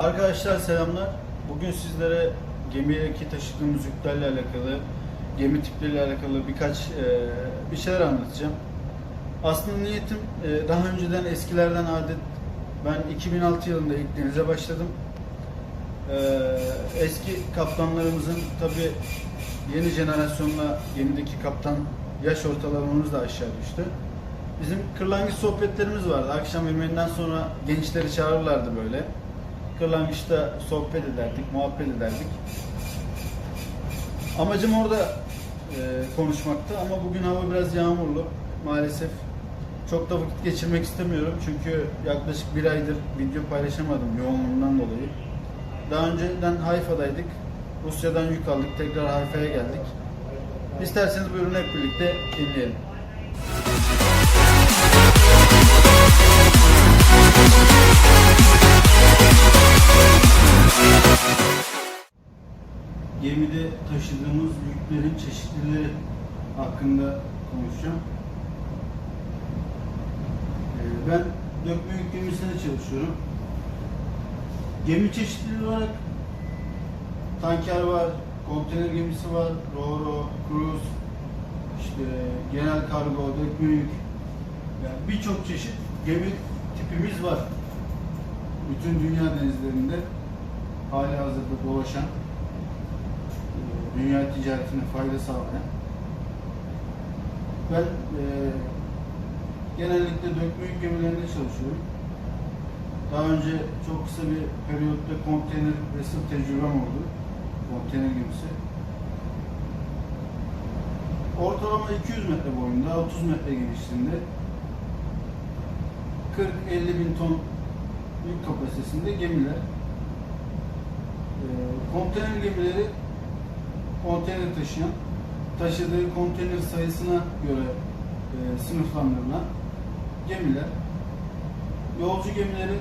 Arkadaşlar selamlar. Bugün sizlere gemideki taşıdığımız yüklerle alakalı, gemi tipleriyle alakalı birkaç e, bir şeyler anlatacağım. Aslında niyetim e, daha önceden eskilerden adet ben 2006 yılında ilk denize başladım. E, eski kaptanlarımızın tabi yeni jenerasyonla gemideki kaptan yaş ortalamamız da aşağı düştü. Bizim kırlangıç sohbetlerimiz vardı. Akşam yemeğinden sonra gençleri çağırırlardı böyle. Kırlangıçta sohbet ederdik, muhabbet ederdik. Amacım orada e, konuşmaktı ama bugün hava biraz yağmurlu maalesef. Çok da vakit geçirmek istemiyorum çünkü yaklaşık bir aydır video paylaşamadım yoğunluğundan dolayı. Daha önceden Hayfa'daydık. Rusya'dan yük aldık, tekrar Hayfa'ya geldik. İsterseniz buyurun hep birlikte dinleyelim. Gemide taşıdığımız yüklerin çeşitlileri hakkında konuşacağım. Ee, Ben dökme yük gemisinde çalışıyorum. Gemi çeşitliliği olarak tanker var, konteyner gemisi var, ro-ro, cruise, işte genel kargo, dökme yük. Yani birçok çeşit gemi tipimiz var. Bütün dünya denizlerinde hali hazırda dolaşan, e, dünya ticaretine fayda sağlayan. Ben e, genellikle dökme yük gemilerinde çalışıyorum. Daha önce çok kısa bir periyotta konteyner ve tecrübem oldu. Konteyner gemisi. Ortalama 200 metre boyunda, 30 metre genişliğinde 40-50 bin ton yük kapasitesinde gemiler. Ee, konteyner gemileri konteyner taşıyan, taşıdığı konteyner sayısına göre e, sınıflandırılan gemiler. Yolcu gemileri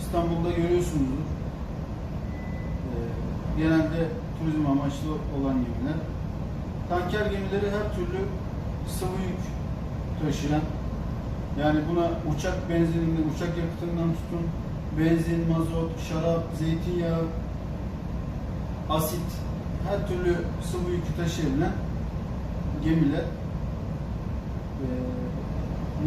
İstanbul'da görüyorsunuzdur. Ee, genelde turizm amaçlı olan gemiler. Tanker gemileri her türlü sıvı yük taşıyan, yani buna uçak benzininden, uçak yakıtından tutun, benzin, mazot, şarap, zeytinyağı, asit, her türlü sıvı yükü taşıyabilen gemiler. Ee,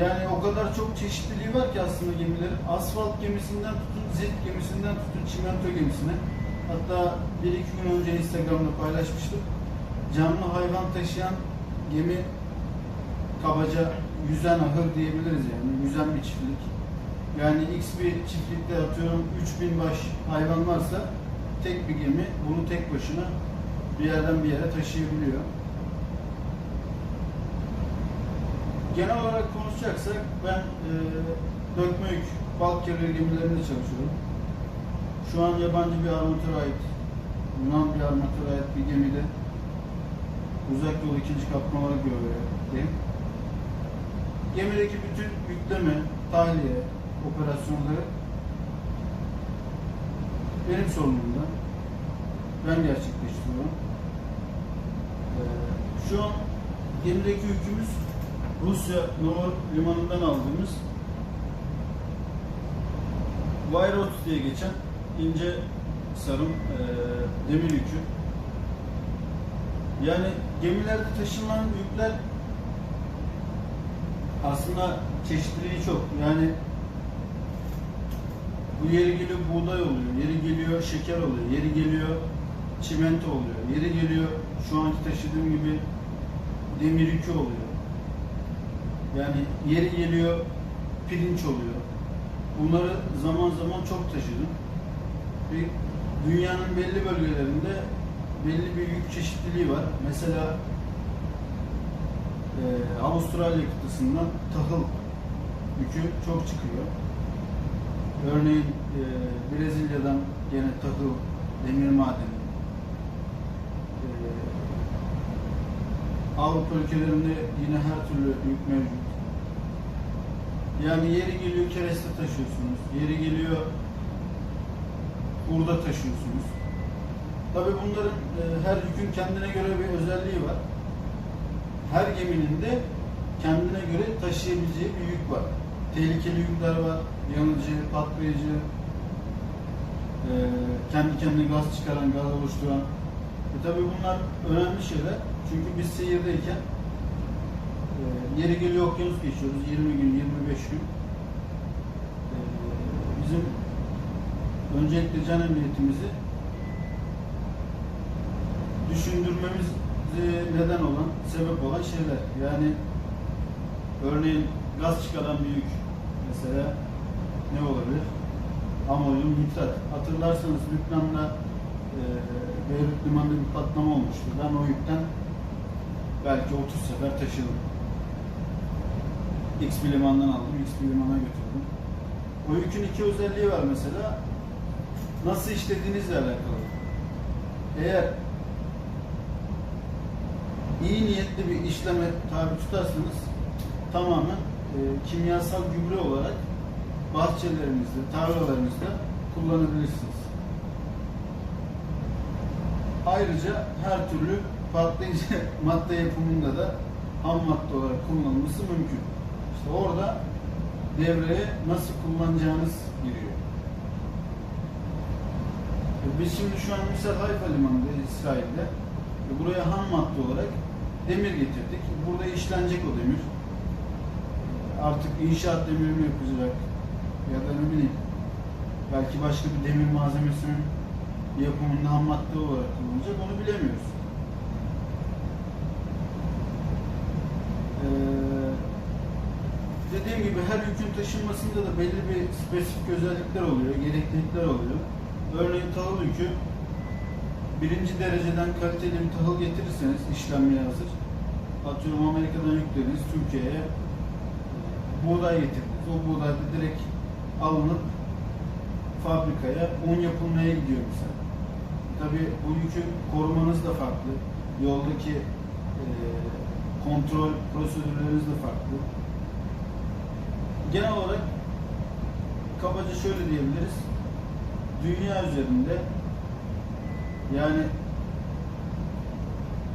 yani o kadar çok çeşitliliği var ki aslında gemilerin. Asfalt gemisinden tutun, zift gemisinden tutun, çimento gemisine. Hatta bir iki gün önce Instagram'da paylaşmıştım. Canlı hayvan taşıyan gemi kabaca yüzen ahır diyebiliriz yani. Yüzen bir çiftlik. Yani X bir çiftlikte atıyorum 3000 baş hayvan varsa tek bir gemi bunu tek başına bir yerden bir yere taşıyabiliyor. Genel olarak konuşacaksak ben e, dökme yük, balk carrier gemilerinde çalışıyorum. Şu an yabancı bir armatöre ait, Yunan bir armatöre ait bir gemide uzak yol ikinci kaptan olarak görevdeyim. Gemideki bütün yükleme, tahliye, operasyonları benim sorumluluğumda. Ben gerçekleştiriyorum. Ee, şu an gemideki yükümüz Rusya Nova limanından aldığımız Vayrot diye geçen ince sarım e, demir yükü. Yani gemilerde taşınan yükler aslında çeşitliliği çok. Yani bu yeri geliyor buğday oluyor, yeri geliyor şeker oluyor, yeri geliyor çimento oluyor, yeri geliyor şu anki taşıdığım gibi demir yükü oluyor. Yani yeri geliyor pirinç oluyor. Bunları zaman zaman çok taşıdım. Ve dünyanın belli bölgelerinde belli bir yük çeşitliliği var. Mesela e, Avustralya kıtasından tahıl yükü çok çıkıyor. Örneğin e, Brezilya'dan gene tahıl, demir madeni. E, Avrupa ülkelerinde yine her türlü yük mevcut. Yani yeri geliyor kereste taşıyorsunuz, yeri geliyor hurda taşıyorsunuz. Tabii bunların e, her yükün kendine göre bir özelliği var. Her geminin de kendine göre taşıyabileceği bir yük var. Tehlikeli yükler var, yanıcı, patlayıcı, e, kendi kendine gaz çıkaran, gaz oluşturan. E tabi bunlar önemli şeyler. Çünkü biz seyirdeyken e, yeri geliyor okyanus geçiyoruz. 20 gün, 25 gün. E, bizim öncelikle can emniyetimizi düşündürmemiz neden olan, sebep olan şeyler. Yani örneğin gaz çıkaran bir yük mesela ne olabilir? Amonyum nitrat. Hatırlarsanız Lübnan'da e, Beyrut Limanı'nda bir patlama olmuştu. Ben o yükten belki 30 sefer taşıdım. X bir limandan aldım, X bir limana götürdüm. O yükün iki özelliği var mesela. Nasıl işlediğinizle alakalı. Eğer iyi niyetli bir işleme tabi tutarsanız tamamen e, kimyasal gübre olarak bahçelerinizde, tarlalarınızda kullanabilirsiniz. Ayrıca her türlü patlayıcı madde yapımında da ham madde olarak kullanılması mümkün. İşte orada devreye nasıl kullanacağınız giriyor. E, Biz şimdi şu an misal Hayfa Limanı'nda İsrail'de e, buraya ham madde olarak demir getirdik. Burada işlenecek o demir. Artık inşaat demiri mi yapılacak ya da ne bileyim belki başka bir demir malzemesinin yapımında ham madde olarak kullanılacak onu bilemiyoruz. Ee, dediğim gibi her yükün taşınmasında da belli bir spesifik özellikler oluyor, gereklilikler oluyor. Örneğin tahıl yükü birinci dereceden kaliteli bir tahıl getirirseniz işlenmeye hazır. Atıyorum Amerika'dan yüklediniz Türkiye'ye buğday getirdiniz. O buğday da direkt alınıp fabrikaya un yapılmaya gidiyor mesela. Tabii bu yükü korumanız da farklı. Yoldaki e, kontrol prosedürleriniz de farklı. Genel olarak kabaca şöyle diyebiliriz. Dünya üzerinde yani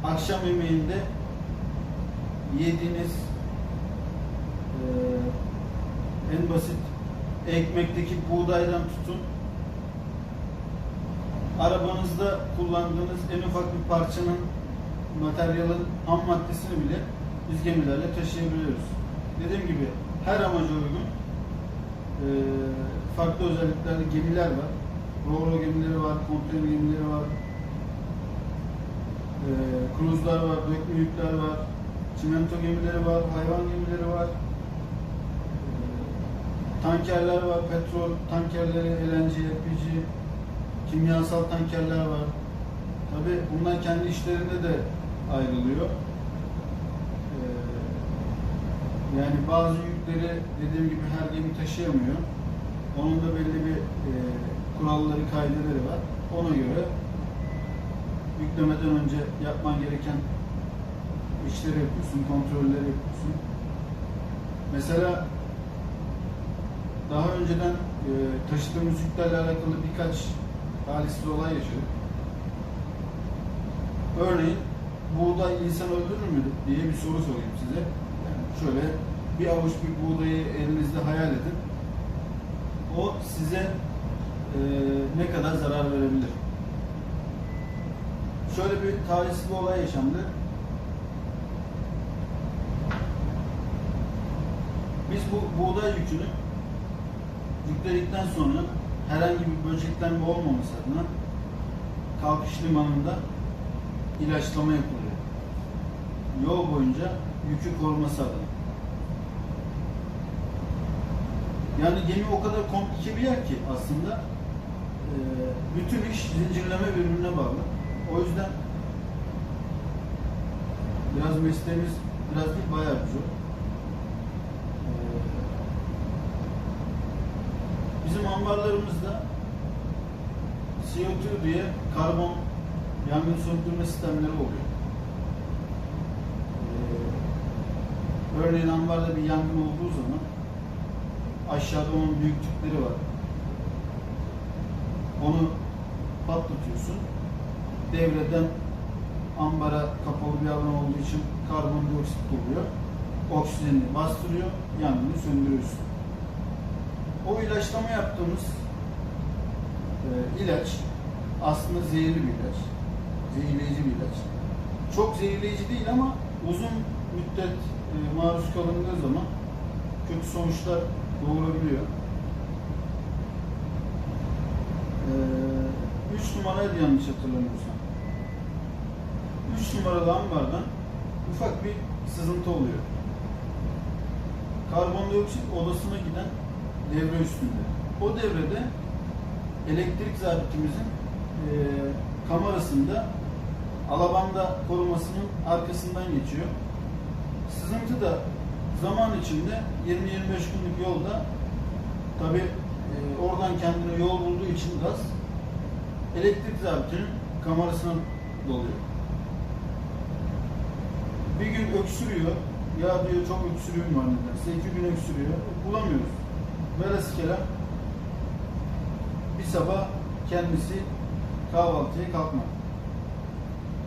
akşam yemeğinde yediğiniz e, en basit ekmekteki buğdaydan tutun arabanızda kullandığınız en ufak bir parçanın materyalin ham maddesini bile biz gemilerle taşıyabiliyoruz. Dediğim gibi her amaca uygun e, farklı özelliklerli gemiler var. Ro-ro gemileri var, konteyner gemileri var, e, kruzlar var, dökme yükler var, çimento gemileri var, hayvan gemileri var, e, tankerler var, petrol tankerleri, LNG, LPG, kimyasal tankerler var. Tabi bunlar kendi işlerinde de ayrılıyor. E, yani bazı yükleri dediğim gibi her gemi taşıyamıyor. Onun da belli bir e, kuralları, kaideleri var. Ona göre yüklemeden önce yapman gereken işleri yapıyorsun, kontrolleri yapıyorsun. Mesela daha önceden e, taşıdığımız yüklerle alakalı birkaç talihsiz olay yaşadık. Örneğin buğday insan öldürür mü diye bir soru sorayım size. Yani şöyle bir avuç bir buğdayı elinizde hayal edin. O size e, ne kadar zarar verebilir? Şöyle bir talihsiz bir olay yaşandı. Biz bu buğday yükünü yükledikten sonra herhangi bir böceklenme olmaması adına kalkış limanında ilaçlama yapılıyor. Yol boyunca yükü koruması adına. Yani gemi o kadar komplike bir yer ki aslında bütün iş zincirleme birbirine bağlı. O yüzden biraz mesleğimiz biraz değil bayağı zor. E, bizim ambarlarımızda CO2 diye karbon yangın söndürme sistemleri oluyor. E, örneğin ambarda bir yangın olduğu zaman aşağıda onun büyük tüpleri var. Onu patlatıyorsun. Devreden ambara kapalı bir alan olduğu için karbondioksit oluyor. Oksijeni bastırıyor, yangını söndürüyorsun. O ilaçlama yaptığımız e, ilaç aslında zehirli bir ilaç. Zehirleyici bir ilaç. Çok zehirleyici değil ama uzun müddet e, maruz kalındığı zaman kötü sonuçlar doğurabiliyor. Ee, 3 numaraydı yanlış hatırlamıyorsam. 3 numaralı ambardan ufak bir sızıntı oluyor. Karbondioksit odasına giden devre üstünde. O devrede elektrik zabitimizin e, kamerasında alabanda korumasının arkasından geçiyor. Sızıntı da zaman içinde 20-25 günlük yolda tabi oradan kendine yol bulduğu için gaz elektrik zabitinin kamerasına doluyor. Bir gün öksürüyor. Ya diyor çok öksürüğüm var nedense. İki gün öksürüyor. Bulamıyoruz. Velhasıl bir sabah kendisi kahvaltıya kalkmadı.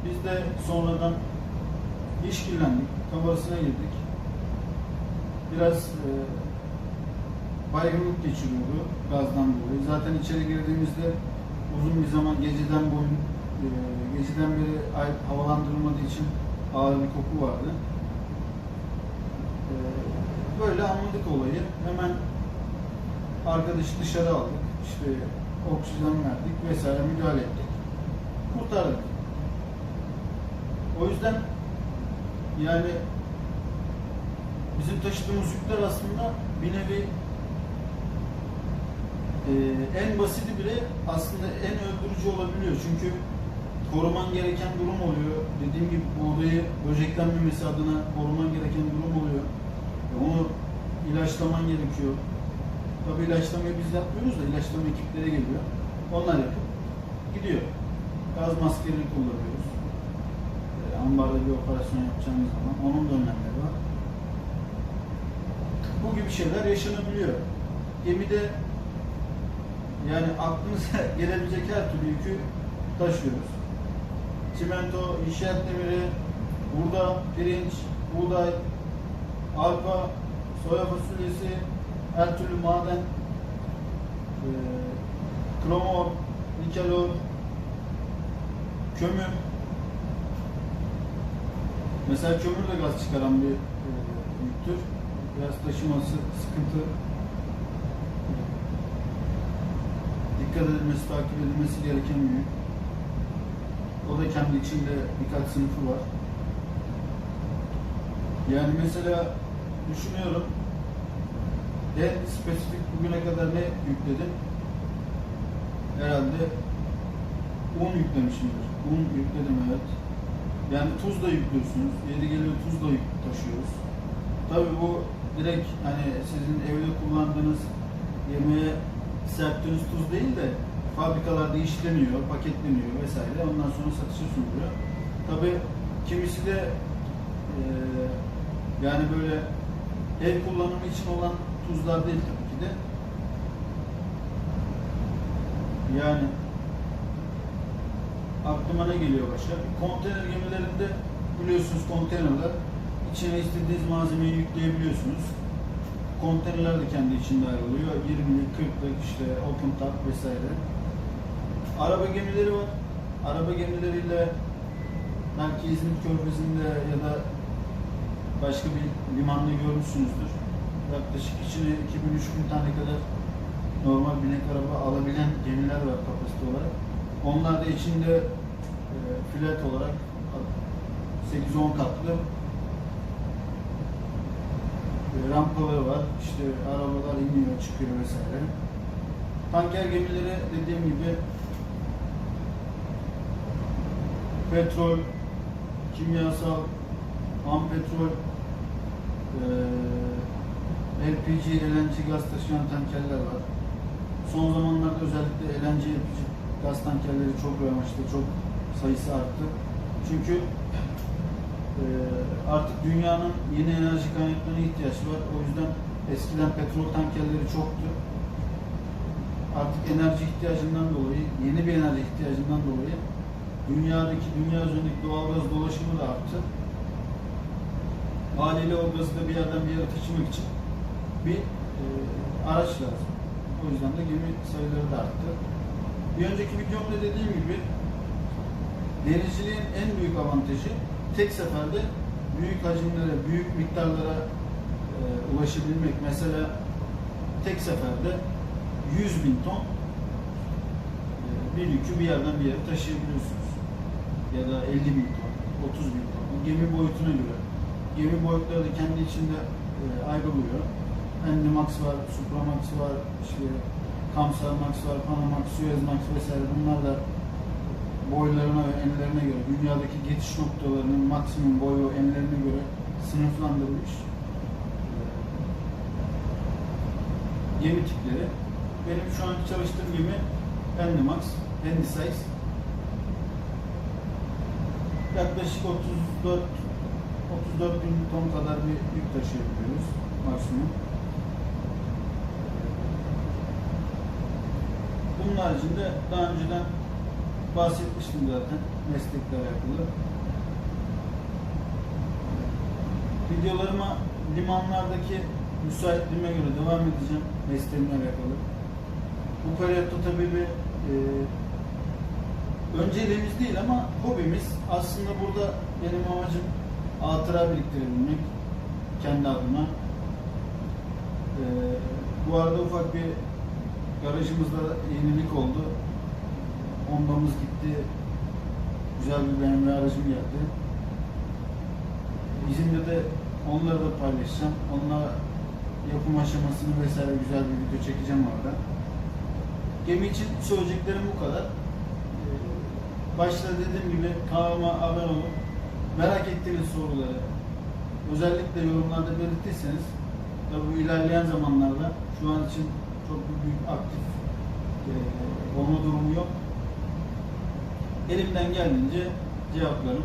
Biz de sonradan işkillendik. Kamerasına girdik. Biraz e, baygınlık geçiriyordu gazdan dolayı. Zaten içeri girdiğimizde uzun bir zaman geceden boyun e, geceden beri havalandırılmadığı için ağır bir koku vardı. E, böyle anladık olayı. Hemen arkadaşı dışarı aldık. İşte oksijen verdik vesaire müdahale ettik. Kurtardık. O yüzden yani bizim taşıdığımız yükler aslında bir nevi e, en basiti bile aslında en öldürücü olabiliyor. Çünkü koruman gereken durum oluyor. Dediğim gibi buğdayı böceklenmemesi adına koruman gereken durum oluyor. E, onu ilaçlaman gerekiyor. Tabi ilaçlamayı biz yapmıyoruz da ilaçlama ekipleri geliyor. Onlar yapıp gidiyor. Gaz maskeleri kullanıyoruz. E, ambarda bir operasyon yapacağımız zaman onun da önlemleri var. Bu gibi şeyler yaşanabiliyor. Gemide yani aklınıza gelebilecek her türlü yükü taşıyoruz. Çimento, inşaat demiri, burada pirinç, buğday, arpa, soya fasulyesi, her türlü maden, e, kromor, nikelor, kömür. Mesela kömür de gaz çıkaran bir e, yüktür. Biraz taşıması sıkıntı. Dikkat edilmesi, takip edilmesi gereken bir yük. O da kendi içinde birkaç sınıfı var. Yani mesela düşünüyorum en spesifik bugüne kadar ne yükledim? Herhalde un yüklemişimdir. Un yükledim evet. Yani tuz da yüklüyorsunuz. Yeri geliyor tuz da taşıyoruz. Tabii bu direkt hani sizin evde kullandığınız yemeğe serptiğiniz tuz değil de fabrikalarda işleniyor, paketleniyor vesaire. Ondan sonra satışa sunuluyor. Tabii kimisi de eee, yani böyle ev kullanımı için olan tuzlar değil tabii ki de. Yani aklıma ne geliyor başka? Konteyner gemilerinde biliyorsunuz konteynerler içine istediğiniz malzemeyi yükleyebiliyorsunuz. Konteynerler de kendi içinde ayrılıyor. 20'lik, 40'lık işte open top vesaire. Araba gemileri var. Araba gemileriyle belki İzmir Körfezi'nde ya da başka bir limanda görmüşsünüzdür. Yaklaşık içine 2000-3000 tane kadar normal binek araba alabilen gemiler var kapasite olarak. Onlar da içinde e, filet olarak 8-10 katlı e, rampaları var. İşte arabalar iniyor, çıkıyor vesaire. Tanker gemileri dediğim gibi petrol, kimyasal, ham petrol, eee, LPG, LNG gaz taşıyan tankerler var. Son zamanlarda özellikle LNG LPG gaz tankerleri çok revaçta, çok sayısı arttı. Çünkü eee, artık dünyanın yeni enerji kaynaklarına ihtiyaç var. O yüzden eskiden petrol tankerleri çoktu. Artık enerji ihtiyacından dolayı, yeni bir enerji ihtiyacından dolayı dünyadaki, dünya üzerindeki doğalgaz dolaşımı da arttı. Haliyle o gazı da bir yerden bir yere taşımak için bir e, araç lazım. O yüzden de gemi sayıları da arttı. Bir önceki videomda dediğim gibi denizciliğin en büyük avantajı tek seferde büyük hacimlere, büyük miktarlara e, ulaşabilmek. Mesela tek seferde 100 bin ton e, bir yükü bir yerden bir yere taşıyabiliyorsunuz. Ya da 50 bin ton, 30 bin ton. Bu gemi boyutuna göre. Gemi boyutları da kendi içinde e, ayrılıyor. Endimax var, Supramax var, işte Kamsarmax var, Panamax, Suezmax vesaire bunlar da boylarına ve enlerine göre, dünyadaki geçiş noktalarının maksimum boy ve enlerine göre sınıflandırılmış gemi tipleri. Benim şu anki çalıştığım gemi Handymax, Handysize. Yaklaşık 34 34 bin ton kadar bir yük taşıyabiliyoruz maksimum. Bunun haricinde daha önceden bahsetmiştim zaten meslekle alakalı. Videolarıma limanlardaki müsaitliğime göre devam edeceğim mesleğimle alakalı. Bu Karayatı tabii bir e, önceliğimiz değil ama hobimiz. Aslında burada benim amacım hatıra biriktirebilmek kendi adıma. E, bu arada ufak bir garajımızda yenilik oldu. Honda'mız gitti. Güzel bir BMW aracım geldi. İzmir'de de onları da paylaşacağım. Onunla yapım aşamasını vesaire güzel bir video çekeceğim orada. Gemi için söyleyeceklerim bu kadar. Başta dediğim gibi kanalıma abone olun. Merak ettiğiniz soruları özellikle yorumlarda belirtirseniz tabii bu ilerleyen zamanlarda şu an için çok büyük aktif e, olma durumu yok. Elimden geldiğince cevaplarım.